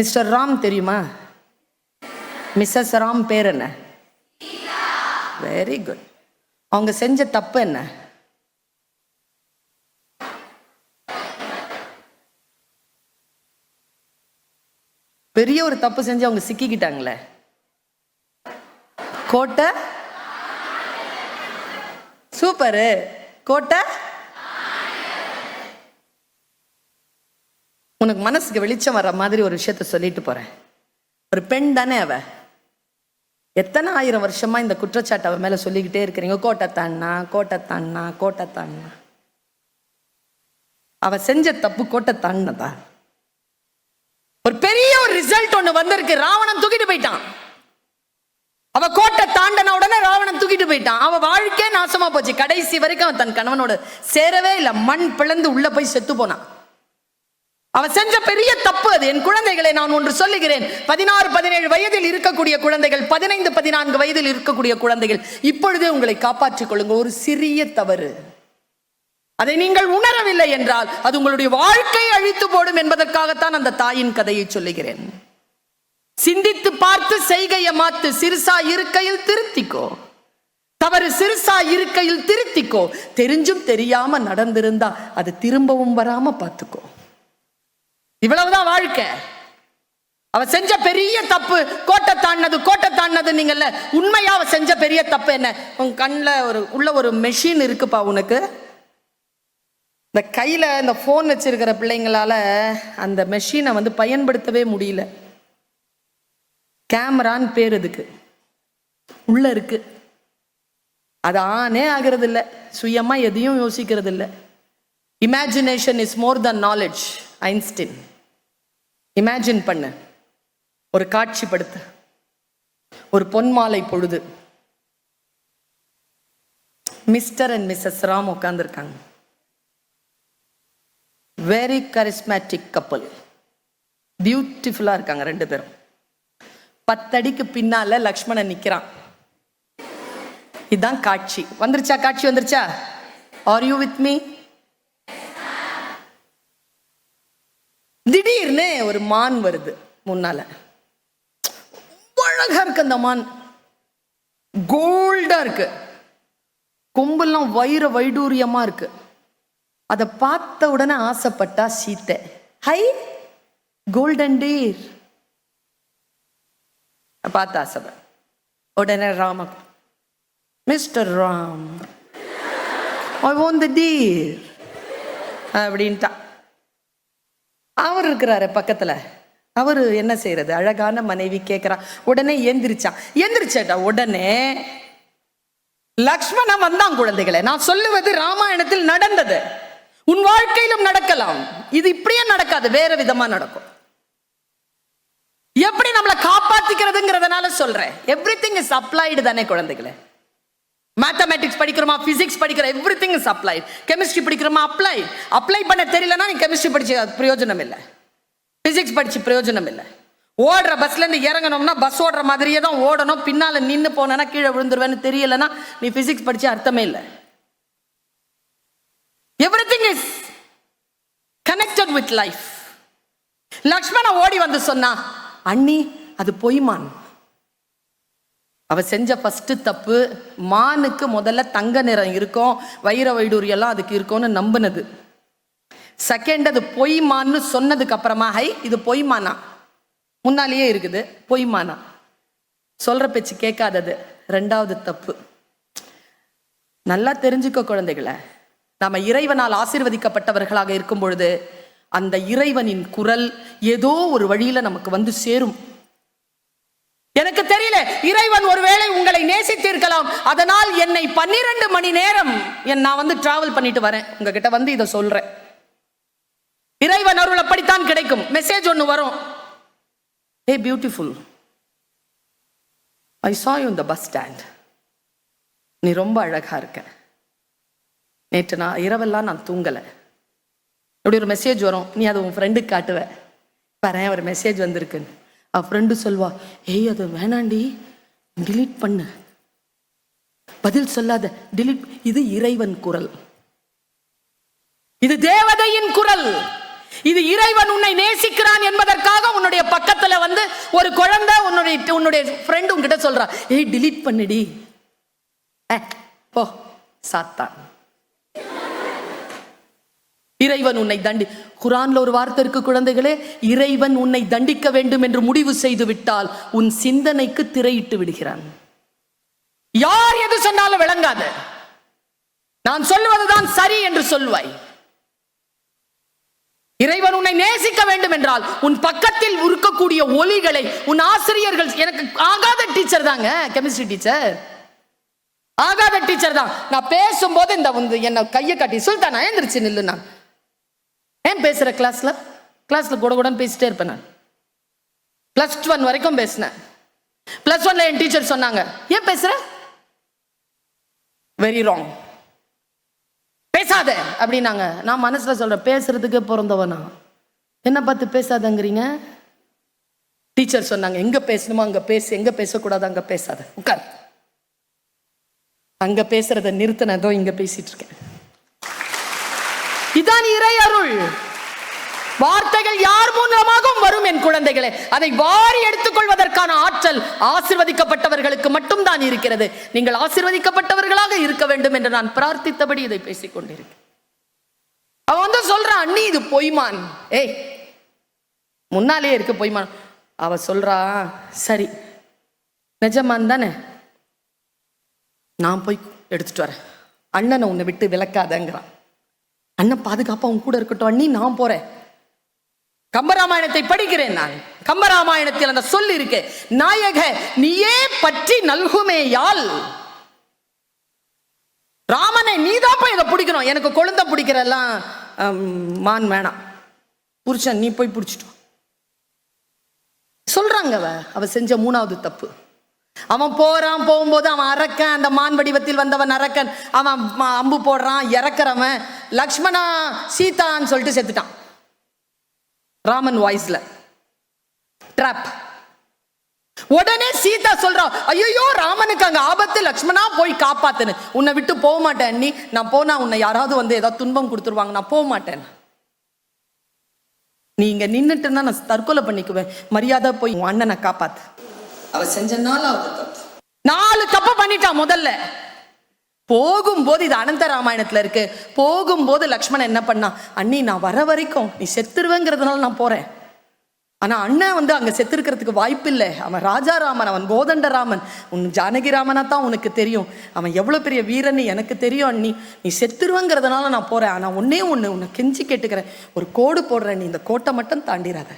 Mister Ram தெரியுமா? Mrs Ram பேர் என்ன? வெரி குட் அவங்க செஞ்ச தப்பு என்ன? பெரிய ஒரு தப்பு செஞ்சு அவங்க சிக்கிக்கிட்டாங்களே. கோட்டை? சூப்பரு. கோட்டை? உனக்கு மனசுக்கு வெளிச்சம் வர மாதிரி ஒரு விஷயத்த சொல்லிட்டு போறேன். ஒரு பெண் தானே அவ. எத்தனை ஆயிரம் வருஷமா இந்த குற்றச்சாட்டு அவ மேல சொல்லிக்கிட்டே இருக்கிறீங்க? கோட்டை தாண்டா கோட்டை தாண்டா கோட்டை தாண்டா அவ செஞ்ச தப்பு கோட்டை தாண்டினதா ஒரு பெரிய ஒரு ரிசல்ட் ஒண்ணு வந்திருக்கு. ராவணன் தூக்கிட்டு போயிட்டான். அவ கோட்டை தாண்டன உடனே ராவணன் தூக்கிட்டு போயிட்டான். அவன் வாழ்க்கையே நாசமா போச்சு. கடைசி வரைக்கும் அவன் தன் கணவனோட சேரவே இல்லை. மண் பிளந்து உள்ள போய் செத்து போனான். அவ செஞ்ச பெரிய தப்பு அது. என் குழந்தைகளை நான் ஒன்று சொல்லுகிறேன். பதினாறு பதினேழு வயதில் இருக்கக்கூடிய குழந்தைகள் பதினைந்து பதினான்கு வயதில் இருக்கக்கூடிய குழந்தைகள் இப்பொழுதே உங்களை காப்பாற்றிக் கொள்ளுங்க ஒரு சிறிய தவறு. அதை நீங்கள் உணரவில்லை என்றால் அது உங்களுடைய வாழ்க்கையை அழித்து போடும் என்பதற்காகத்தான் அந்த தாயின் கதையை சொல்லுகிறேன். சிந்தித்து பார்த்து செய்கையை மாத்து சிறுசா இருக்கையில் திருத்திக்கோ. தவறு சிறுசா இருக்கையில் திருத்திக்கோ. தெரிஞ்சும் தெரியாம நடந்திருந்தா அது திரும்பவும் வராம பார்த்துக்கோ. இவ்வளவுதான் வாழ்க்கை. அவ செஞ்ச பெரிய தப்பு கோட்டை தாண்டினது கோட்டை தாண்டது நீங்கள்ல உண்மையா அவ செஞ்ச பெரிய தப்பு என்ன? உன் கண்ணில் ஒரு உள்ள ஒரு மெஷின் இருக்குப்பா உனக்கு. இந்த கையில் இந்த ஃபோன் வச்சிருக்கிற பிள்ளைங்களால அந்த மெஷினை வந்து பயன்படுத்தவே முடியல. கேமரான்னு பேர் இதுக்கு உள்ள இருக்கு. அது ஆனே ஆகிறது இல்லை சுயமா எதையும் யோசிக்கிறது இல்லை imagination is more than knowledge Einstein imagine பண்ணு. ஒரு காட்சிப்படுத்து. ஒரு பொன்மாலை பொழுது. மிஸ்டர் அண்ட் மிஸ்ஸஸ் ராம் உட்காந்துருக்காங்க வெரி கரிஸ்மேட்டிக் கப்பல் பியூட்டிஃபுல்லாக இருக்காங்க ரெண்டு பேரும். பத்தடிக்கு பின்னால லக்ஷ்மணன் நிற்கிறான் இதுதான் காட்சி. வந்துருச்சா? காட்சி வந்துருச்சா? ஆர் யூ வித் மீ திடீர்னு ஒரு மான் வருது முன்னால. ரொம்ப அழகா இருக்கு அந்த மான். கோல்டா இருக்கு. கொம்பெல்லாம் வைர வைடூரியமா இருக்கு. அதை பார்த்த உடனே ஆசைப்பட்டா சீத்தை. High golden deer. பார்த்து ஆசைப்ப உடனே Rama mister Ram I own the deer அப்படின்ட்டா. அவர் இருக்கிறாரு பக்கத்துல. அவரு என்ன செய்யறது? அழகான மனைவி கேட்கிறா உடனே எந்திரிச்சான் எந்திரிச்சேட்டா உடனே லக்ஷ்மணன் வந்தான் குழந்தைகளை. நான் சொல்லுவது ராமாயணத்தில் நடந்தது. உன் வாழ்க்கையிலும் நடக்கலாம். இது இப்படியே நடக்காது. வேற விதமா நடக்கும். எப்படி நம்மளை காப்பாத்திக்கிறதுங்கிறதுனால சொல்றேன். எவ்ரி திங் இஸ் அப்ளைடு தானே குழந்தைகளை. மேத்தமேட்டிக்ஸ் படிக்கிறோமா ஃபிசிக்ஸ் படிக்கிற everything is apply chemistry படிக்கிறோமா அப்ளை அப்ளை பண்ண தெரியலனா நீ கெமிஸ்ட்ரி படிச்சு அது பிரயோஜனம் இல்லை. ஃபிசிக்ஸ் படிச்சு பிரயோஜனம் இல்லை. ஓடுற பஸ்ல இருந்து இறங்கணும்னா பஸ் ஓடுற மாதிரியே தான் ஓடணும். பின்னால் நின்று போனேன்னா கீழே விழுந்துருவேன்னு தெரியலனா நீ ஃபிசிக்ஸ் படிச்சு அர்த்தமே இல்லை. Everything is connected with life Lakshmana ஓடி வந்து சொன்னா அண்ணி அது பொய்மான். அவ செஞ்ச ஃபஸ்ட்டு தப்பு மானுக்கு முதல்ல தங்க நிறம் இருக்கும் வைர வைடூரியெல்லாம் அதுக்கு இருக்கும்னு நம்பினது. செகண்ட் அது பொய்மான்னு சொன்னதுக்கு அப்புறமா ஹை இது பொய்மானா முன்னாலேயே இருக்குது பொய்மானா சொல்ற பேச்சு கேட்காதது. ரெண்டாவது தப்பு. நல்லா தெரிஞ்சுக்க குழந்தைகளை. நாம இறைவனால் ஆசீர்வதிக்கப்பட்டவர்களாக இருக்கும் பொழுது அந்த இறைவனின் குரல் ஏதோ ஒரு வழியில நமக்கு வந்து சேரும். எனக்கு தெரியல. இறைவன் ஒருவேளை உங்களை நேசித்திருக்கலாம். அதனால் என்னை பன்னிரண்டு மணி நேரம் என் நான் வந்து டிராவல் பண்ணிட்டு வரேன். உங்ககிட்ட வந்து இதை சொல்றேன். இறைவன் அருள் அப்படித்தான் கிடைக்கும். மெசேஜ் ஒன்று வரும். A beautiful I saw you இந்த பஸ் ஸ்டாண்ட் நீ ரொம்ப அழகா இருக்க. நேற்று நான் இரவெல்லாம் நான் தூங்கலை. இப்படி ஒரு மெசேஜ் வரும். நீ அதை உன் ஃப்ரெண்டுக்கு காட்டுவ. பாரு ஒரு மெசேஜ் வந்திருக்குன்னு. அவ ஃப்ரெண்டு சொல்வா ஏய் அது வேணாண்டி டிலீட் பண்ணு. பதில் சொல்லாத டிலீட் இது இறைவன் குரல். இது தேவதையின் குரல். இது இறைவன் உன்னை நேசிக்கிறான் என்பதற்காக உன்னுடைய பக்கத்துல வந்து ஒரு குழந்தை உன்னுடைய உன்னுடைய ஃப்ரெண்டு உங்ககிட்ட சொல்றா ஏய் டிலீட் பண்ணுடி. போ சாத்தான். இறைவன் உன்னை தண்டி குரான்ல ஒரு வார்த்தை இருக்கு குழந்தைகளே இறைவன் உன்னை தண்டிக்க வேண்டும் என்று முடிவு செய்து விட்டால் உன் சிந்தனைக்கு திரையிட்டு விடுகிறான். யார் எது சொன்னாலும் விளங்காத. நான் சொல்லுவதுதான் சரி என்று சொல்வாய். இறைவன் உன்னை நேசிக்க வேண்டும் என்றால் உன் பக்கத்தில் இருக்கக்கூடிய ஒலிகளை உன் ஆசிரியர்கள் எனக்கு ஆகாத டீச்சர் தாங்க கெமிஸ்ட்ரி டீச்சர் ஆகாத டீச்சர் தான். நான் பேசும்போது இந்த வந்து என்ன கையை காட்டி சுல்தானா எழுந்திரிச்சு நில்லு நான். ஏன் பேசுற கிளாஸ்ல கிளாஸ்ல கூட கூட பேசிட்டே இருப்பேன் நான். பிளஸ் ஒன் வரைக்கும் பேசினேன். பிளஸ் ஒன்ல என் டீச்சர் சொன்னாங்க ஏன் பேசுற? வெரி ராங் பேசாத அப்படின்னாங்க. நான் மனசுல சொல்றேன் பேசுறதுக்கு பிறந்தவனா. என்ன பார்த்து பேசாதங்கிறீங்க? டீச்சர் சொன்னாங்க எங்க பேசணுமோ அங்க பேசு எங்க பேசக்கூடாது அங்க பேசாத. உட்கார். அங்க பேசுறத நிறுத்தினதோ இங்க பேசிட்டு இருக்கேன். இதான் இறை அருள். வார்த்தைகள் யார் மூலமாகவும் வரும் என் குழந்தைகளே? அதை வாரி எடுத்துக்கொள்வதற்கான ஆற்றல் ஆசிர்வதிக்கப்பட்டவர்களுக்கு மட்டும்தான் இருக்கிறது. நீங்கள் ஆசிர்வதிக்கப்பட்டவர்களாக இருக்க வேண்டும் என்று நான் பிரார்த்தித்தபடி இதை பேசிக் கொண்டிருக்கேன் அவன் வந்து சொல்றான் அண்ணி இது பொய்மான். ஏய் முன்னாலே இருக்கு பொய்மான். அவ சொல்றா சரி நிஜமான் தானே? நான் போய் எடுத்துட்டு வரேன். அண்ணனை உன்னை விட்டு விளக்காதங்கிறான் அண்ணன் பாதுகாப்பா உன் கூட இருக்கட்டும் அண்ணி நான் போறேன். கம்பராமாயணத்தை படிக்கிறேன் நான். கம்பராமாயணத்தில் அந்த சொல் இருக்கு. நாயக நீயே பற்றி நல்குமேயால். ராமனை நீதாப்பா இதை பிடிக்கணும். எனக்கு கொழுந்த பிடிக்கிறெல்லாம் ஹம், மான் வேணாம். புருஷன் நீ போய் பிடிச்சிட்டோம் சொல்றாங்க அவ. அவ செஞ்ச மூணாவது தப்பு. அவன் போறான் போகும்போது அவன் அரக்கன் அந்த மான் வடிவத்தில் வந்தவன் அரக்கன் அவன் அம்பு போடுறான் இறக்குறவன். லக்ஷ்மணா சீதான்னு சொல்லிட்டு செத்துட்டான். ராமன் வாய்ஸ்ல. ட்ராப் உடனே சீதா சொல்றா ஐயோ ராமனுக்கு அங்க ஆபத்து. லக்ஷ்மணா போய் காப்பாத்துன்னு. உன்னை விட்டு போக மாட்டேன் நீ. நான் போனா உன்னை யாராவது வந்து ஏதாவது துன்பம் கொடுத்துருவாங்க. நான் போக மாட்டேன். நீ இங்க நின்னுட்டு இருந்தா நான் தற்கொலை பண்ணிக்குவேன். மரியாதை போய் உன் அண்ணனை காப்பாத்து. அவ செஞ்ச நாலாவது தப்பு. நாலு தப்பு பண்ணிட்டான் முதல்ல. போகும்போது இது அனந்த ராமாயணத்துல இருக்கு. போகும்போது லக்ஷ்மணன் என்ன பண்ணான் அண்ணி நான் வர வரைக்கும் நீ செத்துருவேங்கிறதுனால நான் போறேன். ஆனா அண்ணன் வந்து அங்க செத்துருக்கிறதுக்கு வாய்ப்பு இல்லை அவன் ராஜாராமன் அவன் கோதண்டராமன் உன் ஜானகி ராமனா தான் உனக்கு தெரியும். அவன் எவ்வளவு பெரிய வீரன்னு எனக்கு தெரியும் அண்ணி. நீ செத்துருவேங்கிறதுனால நான் போறேன். ஆனா ஒன்னே ஒண்ணு உன்னை கெஞ்சி கேட்டுக்கிறேன். ஒரு கோடு போடுறேன். நீ இந்த கோட்டை மட்டும் தாண்டிடாத.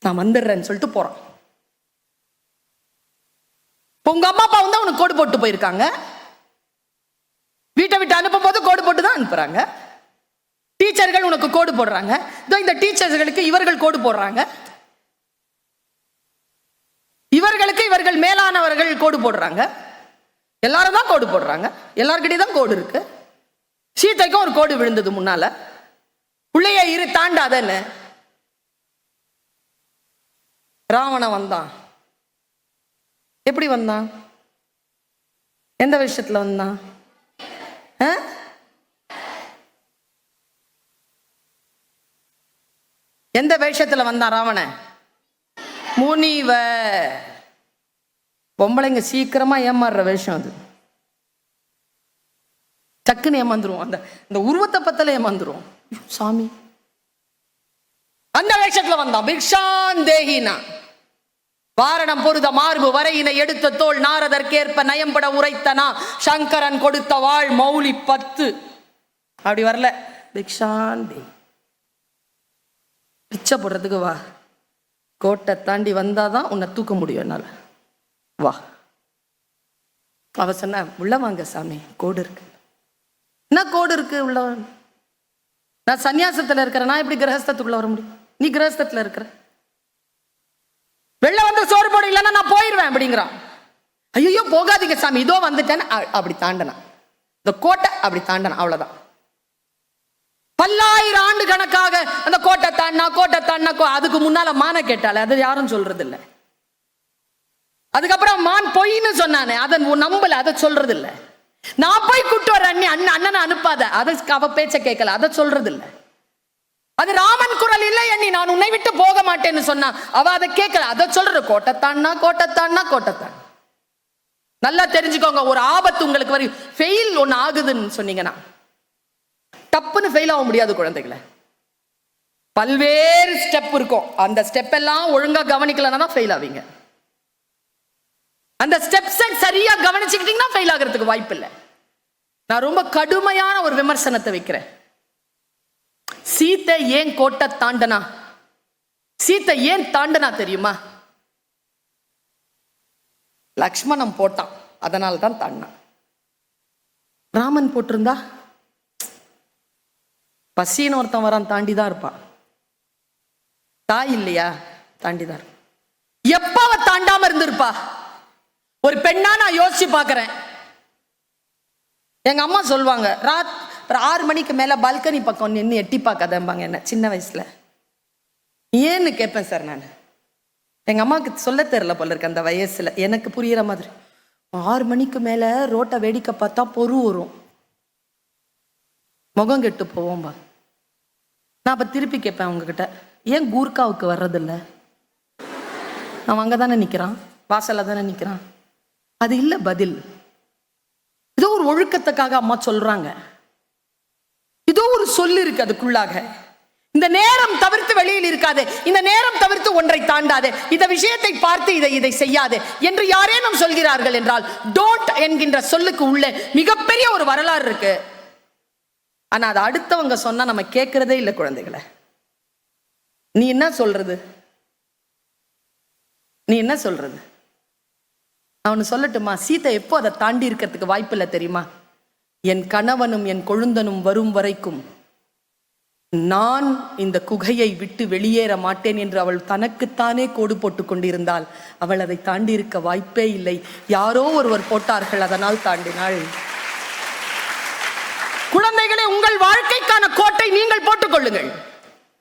நான் வந்துடுறேன்னு சொல்லிட்டு போறான். இப்ப உங்க அம்மா அப்பா வந்து உனக்கு கோடு போட்டு போயிருக்காங்க. வீட்டை விட்டு அனுப்பும் போது கோடு போட்டு தான் அனுப்புறாங்க. டீச்சர்கள் உனக்கு கோடு போடுறாங்க. இதோ இந்த டீச்சர்களுக்கு இவர்கள் கோடு போடுறாங்க. இவர்களுக்கு இவர்கள் மேலானவர்கள் கோடு போடுறாங்க. எல்லாரும் தான் கோடு போடுறாங்க. எல்லார்கிட்டையும் தான் கோடு இருக்கு. சீத்தைக்கும் ஒரு கோடு விழுந்தது முன்னால. பிள்ளைய இரு தாண்டாதன்னு. ராவணன் வந்தான். எப்படி வந்தான் எந்த விஷயத்துல வந்தான் ஆ? எந்த வேஷத்தில் வந்தான் ராவணன்? முனிவ. பொம்பளைங்க சீக்கிரமா ஏமாறுற வேஷம் அது. டக்குன்னு ஏமாந்துரும் அந்த இந்த உருவத்தை பத்தல ஏமாந்துரும் சாமி. அந்த வேஷத்துல வந்தான் பிக்ஷான் தேகினா வாரணம் பொருத மார்பு வரையினை எடுத்த தோல் நாரதற்கேற்ப நயம்பட உரைத்தனா சங்கரன் கொடுத்த வாழ் மௌலி பத்து. அப்படி வரல. பிக்ஷான் பிச்சை போடுறதுக்கு வா. கோட்டை தாண்டி வந்தாதான் உன்னை தூக்க முடியும் என்னால். வா. அவ சொன்ன உள்ள வாங்க சாமி கோடு இருக்கு. என்ன கோடு இருக்கு உள்ள? நான் சன்னியாசத்தில் இருக்கிறேன். நான் எப்படி கிரகஸ்தத்துக்குள்ள வர முடியும்? நீ கிரகஸ்தத்தில் இருக்கிற? வெளில வந்து சோறு போட இல்லைன்னா நான் போயிடுவேன் அப்படிங்கிறான். ஐயோ போகாதீங்க சாமி இதோ வந்துட்டேன்னு அப்படி தாண்டனான் இந்த கோட்டை அப்படி தாண்டனான் அவ்வளவுதான். பல்லாயிரம் ஆண்டு கணக்காக அந்த கோட்டை தாண்டா கோட்டை தாண்டா கோ- அதுக்கு முன்னால மான கேட்டாலே அது யாரும் சொல்றது இல்லை அதுக்கப்புறம் மான் பொய்ன்னு சொன்னானே அதை நம்பல அதை சொல்றது இல்லை நான் போய் கூட்டு வர அண்ணி அண்ணன் அண்ணனை அனுப்பாத அதை அவ பேச்ச கேட்கல அதை சொல்றது இல்லை அது ராமன் குரல் இல்லை எண்ணி நான் உன்னை விட்டு போக மாட்டேன்னு சொன்னா அவ அதை கேட்கல. அதை சொல்ற கோட்டத்தான்னா கோட்டத்தான்னா கோட்டத்தான். நல்லா தெரிஞ்சுக்கோங்க ஒரு ஆபத்து உங்களுக்கு வரை ஃபெயில் ஒன்று ஆகுதுன்னு சொன்னீங்கன்னா டப்புன்னு ஃபெயில் ஆக முடியாது குழந்தைகளை. பல்வேறு ஸ்டெப் இருக்கும். அந்த ஸ்டெப் எல்லாம் ஒழுங்கா கவனிக்கலன்னா தான் ஃபெயில் ஆவீங்க. அந்த ஸ்டெப்ஸை சரியா கவனிச்சுக்கிட்டீங்கன்னா ஃபெயில் ஆகிறதுக்கு வாய்ப்பு இல்லை நான் ரொம்ப கடுமையான ஒரு விமர்சனத்தை வைக்கிறேன். சீத்தை ஏன் கோட்டை தாண்டனா? சீத்தை ஏன் தாண்டனா தெரியுமா? லக்ஷ்மணன் போட்டான் அதனால தான் தாண்டினான் ராமன் போட்டிருந்தா? பசின்னு ஒருத்தன் வரான் தாண்டி தான் இருப்பான். தாய் இல்லையா? தாண்டி தான் எப்ப அவ தாண்டாம இருந்திருப்பா? ஒரு பெண்ணா நான் யோசிச்சு பார்க்கறேன் எங்க அம்மா சொல்லுவாங்க ராத் ஒரு ஆறு மணிக்கு மேலே பால்கனி பக்கம் நின்று எட்டி பார்க்காதம்பாங்க என்ன சின்ன வயசில். ஏன்னு கேட்பேன் சார் நான். எங்கள் அம்மாவுக்கு சொல்ல தெரில போல இருக்கு அந்த வயசில். எனக்கு புரிகிற மாதிரி. ஆறு மணிக்கு மேலே ரோட்டை வேடிக்கை பார்த்தா பொறு வரும். முகம் கெட்டு போவோம்பா நான் அப்போ திருப்பி கேட்பேன் அவங்ககிட்ட ஏன் கூர்காவுக்கு வர்றதில்ல? அவன் அங்கே தானே நிற்கிறான் வாசலில் தானே நிற்கிறான் அது இல்லை பதில். ஏதோ ஒரு ஒழுக்கத்துக்காக அம்மா சொல்கிறாங்க ஏதோ ஒரு சொல் இருக்கு அதுக்குள்ளாக. இந்த நேரம் தவிர்த்து வெளியில் இருக்காது. இந்த நேரம் தவிர்த்து ஒன்றை தாண்டாது. இந்த விஷயத்தை பார்த்து இதை இதை செய்யாது என்று யாரேனும் சொல்கிறார்கள் என்றால் டோன்ட் என்கின்ற சொல்லுக்கு உள்ள மிகப்பெரிய ஒரு வரலாறு இருக்கு. ஆனா அது அடுத்தவங்க சொன்னா நம்ம கேட்கறதே இல்லை குழந்தைகளை. நீ என்ன சொல்றது? நீ என்ன சொல்றது? அவனு சொல்லட்டுமா? சீத்தை எப்போ அதை தாண்டி இருக்கிறதுக்கு வாய்ப்பு இல்லை தெரியுமா? என் கணவனும் என் கொழுந்தனும் வரும் வரைக்கும் நான் இந்த குகையை விட்டு வெளியேற மாட்டேன் என்று அவள் தனக்குத்தானே கோடு போட்டு கொண்டிருந்தாள். அவள் அதை தாண்டி இருக்க வாய்ப்பே இல்லை. யாரோ ஒருவர் போட்டார்கள் அதனால் தாண்டினாள். குழந்தைகளே உங்கள் வாழ்க்கைக்கான கோட்டை நீங்கள் போட்டுக்கொள்ளுங்கள்